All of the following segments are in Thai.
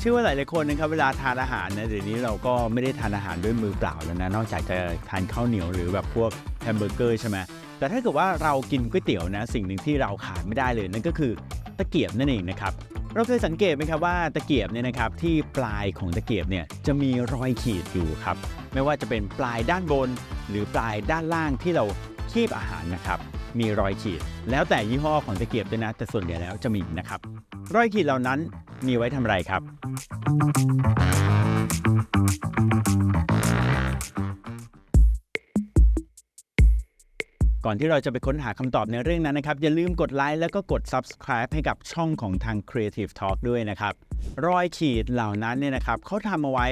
เชื่อว่าหลายๆคนนะครับเวลาทานอาหารนะเดี๋ยวนี้เราก็ไม่ได้ทานอาหารด้วยมือเปล่าแล้วนะนอกจากจะทานข้าวเหนียวหรือแบบพวกแฮมเบอร์เกอร์ใช่ไหมแต่ถ้าเกิดว่าเรากินก๋วยเตี๋ยวนะสิ่งหนึ่งที่เราขาดไม่ได้เลยนั่นก็คือตะเกียบนั่นเองนะครับเราเคยสังเกตไหมครับว่าตะเกียบเนี่ยนะครับที่ปลายของตะเกียบเนี่ยจะมีรอยขีดอยู่ครับไม่ว่าจะเป็นปลายด้านบน หรือปลายด้านล่างที่เราคีบอาหารนะครับ มีรอยขีด แล้วแต่ยี่ห้อของตะเกียบด้วยนะ แต่ส่วนใหญ่แล้วจะมีนะครับ รอยขีดเหล่านั้นมีไว้ทำไรครับ ก่อนที่เราจะไปค้นหาคำตอบในเรื่องนั้นนะครับ อย่าลืมกดไลค์แล้วก็กด subscribe ให้กับช่องของทาง Creative Talk ด้วยนะครับ รอยขีดเหล่านั้นเนี่ยนะครับเขาทำเอาไว้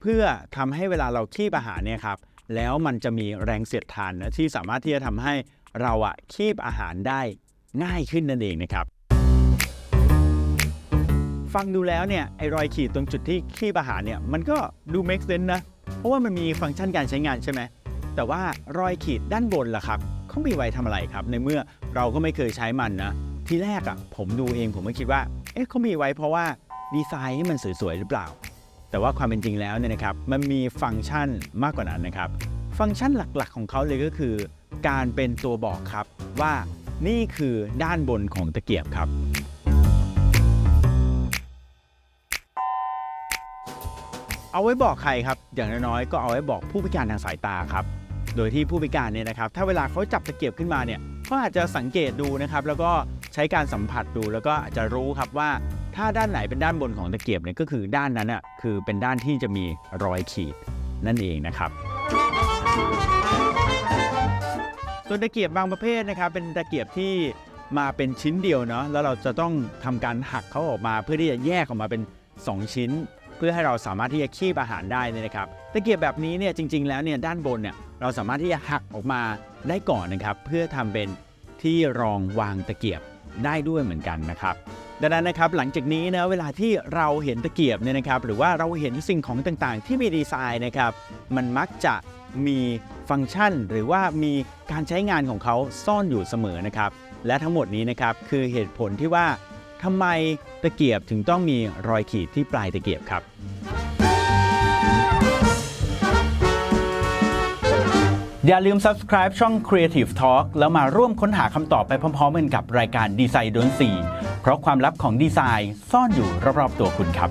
เพื่อทำให้เวลาเราคีบอาหารเนี่ยครับแล้วมันจะมีแรงเสียดทานนะที่สามารถที่จะทำให้ เราอะคีบอาหารได้ง่ายขึ้นนั่นเองนะครับ ฟังดูแล้วเนี่ยไอรอยขีดตรงจุดที่คีบอาหารเนี่ยมันก็ดู make sense นะ เพราะว่ามันมีฟังก์ชันการใช้งานใช่ไหมแต่ว่ารอยขีดด้านบนล่ะครับเขามีไว้ทำอะไรครับ ในเมื่อเราก็ไม่เคยใช้มันนะ ทีแรกอะ่ะผมดูเองผมก็คิดว่า เอ๊ะเขามีไว้เพราะว่าดีไซน์ให้มันสวยๆหรือเปล่า แต่ว่าความเป็นจริงแล้วเนี่ยนะครับ มันมีฟังก์ชันมากกว่านั้นนะครับ ฟังก์ชันหลักๆ ของเขาเลยก็คือ การเป็นตัวบอกครับว่านี่คือด้านบนของตะเกียบครับ เอาไว้บอกใครครับ อย่างน้อยๆก็เอาไว้บอกผู้พิการทางสายตาครับ โดยที่ผู้พิการเนี่ยนะครับ ถ้าเวลาเขาจับตะเกียบขึ้นมาเนี่ยเขาอาจจะสังเกตดูนะครับ แล้วก็ใช้การสัมผัสดูแล้วก็อาจจะรู้ครับว่า ถ้าด้านไหนเป็นด้านบนของตะเกียบเนี่ยก็คือด้านนั้นอะคือเป็นด้านที่จะมีรอยขีดนั่นเองนะครับ ส่วนตะเกียบบางประเภทนะครับเป็นตะเกียบที่มาเป็นชิ้นเดียวเนาะแล้วเราจะต้องทำการหักเขาออกมาเพื่อที่จะแยกออกมาเป็น 2 ชิ้น เพื่อให้เราสามารถที่จะคีบอาหารได้นี่นะครับตะเกียบแบบนี้เนี่ยจริง ๆ แล้วเนี่ยด้านบนเนี่ยเราสามารถที่จะหักออกมาได้ก่อนนะครับ เพื่อทำเป็นที่รองวางตะเกียบได้ด้วยเหมือนกันนะครับ ดังนั้นนะครับหลังจากนี้นะเวลาที่เราเห็นตะเกียบเนี่ยนะครับหรือว่าเราเห็นสิ่งของต่างๆ ที่มีดีไซน์นะครับมันมักจะมีฟังก์ชัน หรือว่ามีการใช้งานของเขาซ่อนอยู่เสมอนะครับและทั้งหมดนี้นะครับคือเหตุผลที่ว่าทำไมตะเกียบถึงต้องมีรอยขีดที่ปลายตะเกียบครับอย่าลืม subscribe ช่อง Creative Talk แล้วมาร่วมค้นหาคำตอบไปพร้อมๆกันกับรายการดีไซน์ดนสี เพราะความลับของดีไซน์ซ่อนอยู่รอบๆตัวคุณครับ